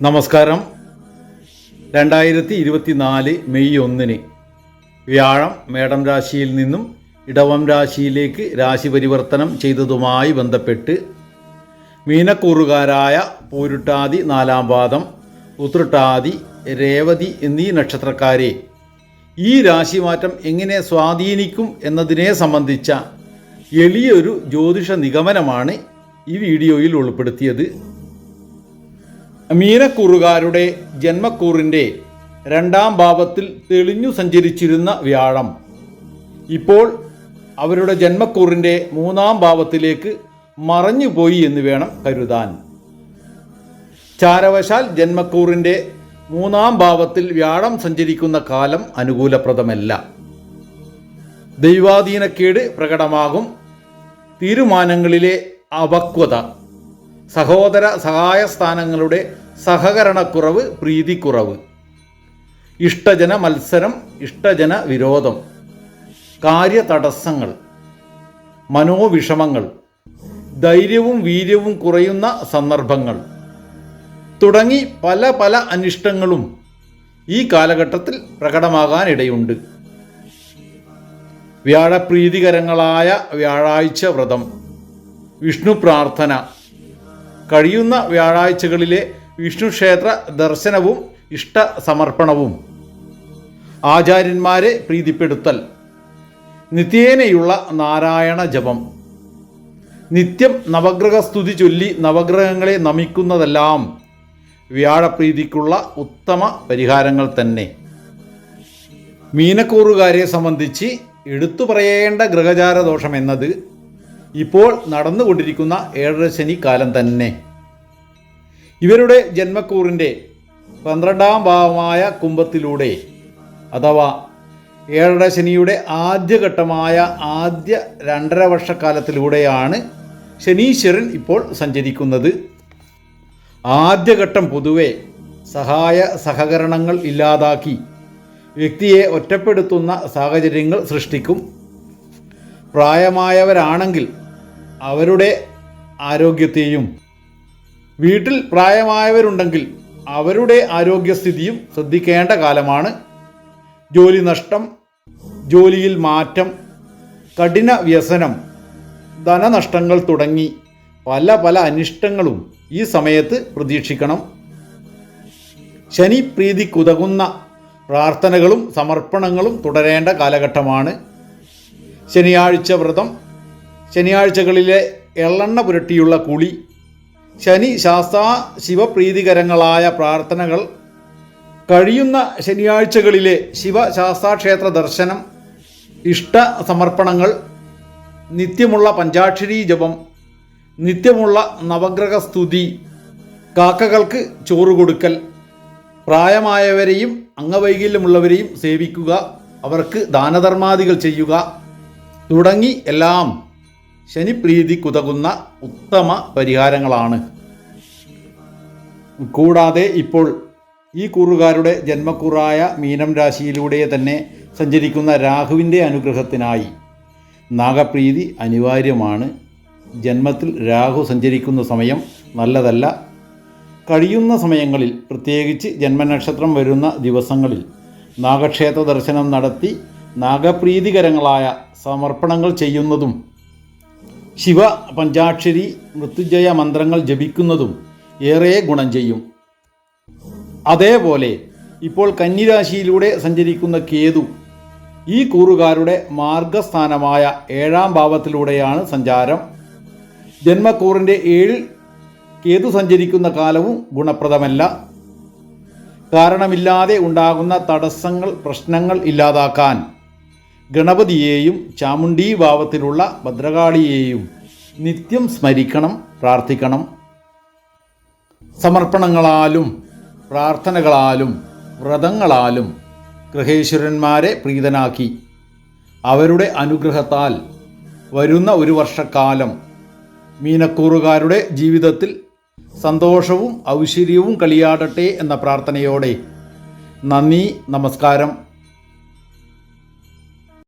നമസ്കാരം. രണ്ടായിരത്തി ഇരുപത്തിനാല് മെയ് ഒന്നിന് വ്യാഴം മേടം രാശിയിൽ നിന്നും ഇടവം രാശിയിലേക്ക് രാശി പരിവർത്തനം ചെയ്തതുമായി ബന്ധപ്പെട്ട് മീനക്കൂറുകാരായ പൂരുട്ടാതി നാലാം പാദം ഉത്രട്ടാതി രേവതി എന്നീ നക്ഷത്രക്കാരെ ഈ രാശിമാറ്റം എങ്ങനെ സ്വാധീനിക്കും എന്നതിനെ സംബന്ധിച്ച എളിയൊരു ജ്യോതിഷ നിഗമനമാണ് ഈ വീഡിയോയിൽ ഉൾപ്പെടുത്തിയത് മീനക്കൂറുകാരുടെ ജന്മക്കൂറിന്റെ രണ്ടാം ഭാവത്തിൽ തെളിഞ്ഞു സഞ്ചരിച്ചിരുന്ന വ്യാഴം. ഇപ്പോൾ അവരുടെ ജന്മക്കൂറിന്റെ മൂന്നാം ഭാവത്തിലേക്ക് മറഞ്ഞുപോയി എന്ന് വേണം കരുതാൻ. ചാരവശാൽ ജന്മക്കൂറിന്റെ മൂന്നാം ഭാവത്തിൽ വ്യാഴം സഞ്ചരിക്കുന്ന കാലം അനുകൂലപ്രദമല്ല. ദൈവാധീനക്കേട് പ്രകടമാകും. തീരുമാനങ്ങളിലെ അപക്വത സഹോദര സഹായ സ്ഥാനങ്ങളുടെ സഹകരണക്കുറവ് പ്രീതിക്കുറവ്. ഇഷ്ടജന മത്സരം ഇഷ്ടജന വിരോധം. കാര്യതടസ്സങ്ങൾ. മനോവിഷമങ്ങൾ. ധൈര്യവും വീര്യവും കുറയുന്ന സന്ദർഭങ്ങൾ. തുടങ്ങി പല പല അനിഷ്ടങ്ങളും ഈ കാലഘട്ടത്തിൽ പ്രകടമാകാനിടയുണ്ട്. വ്യാഴപ്രീതികരങ്ങളായ വ്യാഴാഴ്ച വ്രതം. വിഷ്ണു പ്രാർത്ഥന. കഴിയുന്ന വ്യാഴാഴ്ചകളിലെ വിഷ്ണു ക്ഷേത്ര ദർശനവും ഇഷ്ട സമർപ്പണവും ആചാര്യന്മാരെ പ്രീതിപ്പെടുത്തൽ. നിത്യേനയുള്ള നാരായണ ജപം. നിത്യം നവഗ്രഹ സ്തുതി ചൊല്ലി നവഗ്രഹങ്ങളെ നമിക്കുന്നതെല്ലാം വ്യാഴപ്രീതിക്കുള്ള ഉത്തമ പരിഹാരങ്ങൾ തന്നെ. മീനക്കൂറുകാരെ സംബന്ധിച്ച് എടുത്തു പറയേണ്ട ഗ്രഹചാര ദോഷം എന്നത് ഇപ്പോൾ നടന്നുകൊണ്ടിരിക്കുന്ന ഏഴര ശനി കാലം തന്നെ. ഇവരുടെ ജന്മക്കൂറിന്റെ പന്ത്രണ്ടാം ഭാവമായ കുംഭത്തിലൂടെ അഥവാ ഏഴര ശനിയുടെ ആദ്യഘട്ടമായ ആദ്യ രണ്ടര വർഷക്കാലത്തിലൂടെയാണ് ശനീശ്വരൻ ഇപ്പോൾ സഞ്ചരിക്കുന്നത്. ആദ്യഘട്ടം പൊതുവെ സഹായ സഹകരണങ്ങൾ ഇല്ലാതാക്കി വ്യക്തിയെ ഒറ്റപ്പെടുത്തുന്ന സാഹചര്യങ്ങൾ സൃഷ്ടിക്കും. പ്രായമായവരാണെങ്കിൽ അവരുടെ ആരോഗ്യത്തെയും. വീട്ടിൽ പ്രായമായവരുണ്ടെങ്കിൽ അവരുടെ ആരോഗ്യസ്ഥിതിയും ശ്രദ്ധിക്കേണ്ട കാലമാണ്. ജോലി നഷ്ടം ജോലിയിൽ മാറ്റം കഠിന വ്യസനം ധനനഷ്ടങ്ങൾ തുടങ്ങി പല പല അനിഷ്ടങ്ങളും ഈ സമയത്ത് പ്രതീക്ഷിക്കണം. ശനി പ്രീതിക്കുതകുന്ന പ്രാർത്ഥനകളും സമർപ്പണങ്ങളും തുടരേണ്ട കാലഘട്ടമാണ്. ശനിയാഴ്ച വ്രതം ശനിയാഴ്ചകളിലെ എള്ളെണ്ണ പുരട്ടിയുള്ള കുളി ശനി ശാസ്ത്ര ശിവപ്രീതികരങ്ങളായ പ്രാർത്ഥനകൾ കഴിയുന്ന ശനിയാഴ്ചകളിലെ ശിവശാസ്താക്ഷേത്ര ദർശനം ഇഷ്ട സമർപ്പണങ്ങൾ നിത്യമുള്ള പഞ്ചാക്ഷരി ജപം നിത്യമുള്ള നവഗ്രഹ സ്തുതി കാക്കകൾക്ക് ചോറ് കൊടുക്കൽ പ്രായമായവരെയും അംഗവൈകല്യമുള്ളവരെയും സേവിക്കുക അവർക്ക് ദാനധർമാദികൾ ചെയ്യുക തുടങ്ങി എല്ലാം. ശനിപ്രീതിക്കുതകുന്ന ഉത്തമ പരിഹാരങ്ങളാണ്. കൂടാതെ ഇപ്പോൾ ഈ കൂറുകാരുടെ ജന്മക്കൂറായ മീനം രാശിയിലൂടെ തന്നെ സഞ്ചരിക്കുന്ന രാഹുവിന്റെ അനുഗ്രഹത്തിനായി നാഗപ്രീതി അനിവാര്യമാണ്. ജന്മത്തിൽ രാഹു സഞ്ചരിക്കുന്ന സമയം നല്ലതല്ല. കഴിയുന്ന സമയങ്ങളിൽ പ്രത്യേകിച്ച് ജന്മനക്ഷത്രം വരുന്ന ദിവസങ്ങളിൽ നാഗക്ഷേത്ര ദർശനം നടത്തി നാഗപ്രീതികരങ്ങളായ സമർപ്പണങ്ങൾ ചെയ്യുന്നതും ശിവ പഞ്ചാക്ഷരി മൃത്യുജയ മന്ത്രങ്ങൾ ജപിക്കുന്നതും ഏറെ ഗുണം ചെയ്യും. അതേപോലെ ഇപ്പോൾ കന്നിരാശിയിലൂടെ സഞ്ചരിക്കുന്ന കേതു ഈ കൂറുകാരുടെ മാർഗസ്ഥാനമായ ഏഴാം ഭാവത്തിലൂടെയാണ് സഞ്ചാരം. ജന്മക്കൂറിന്റെ ഏഴിൽ കേതു സഞ്ചരിക്കുന്ന കാലവും ഗുണപ്രദമല്ല. കാരണമില്ലാതെ ഉണ്ടാകുന്ന തടസ്സങ്ങൾ പ്രശ്നങ്ങൾ ഇല്ലാതാക്കാൻ ഗണപതിയെയും ചാമുണ്ഡി ഭാവത്തിലുള്ള ഭദ്രകാളിയെയും നിത്യം സ്മരിക്കണം പ്രാർത്ഥിക്കണം. സമർപ്പണങ്ങളാലും പ്രാർത്ഥനകളാലും വ്രതങ്ങളാലും ഗൃഹേശ്വരന്മാരെ പ്രീതനാക്കി. അവരുടെ അനുഗ്രഹത്താൽ വരുന്ന ഒരു വർഷക്കാലം മീനക്കൂറുകാരുടെ ജീവിതത്തിൽ സന്തോഷവും ഐശ്വര്യവും കളിയാടട്ടെ എന്ന പ്രാർത്ഥനയോടെ നന്ദി നമസ്കാരം.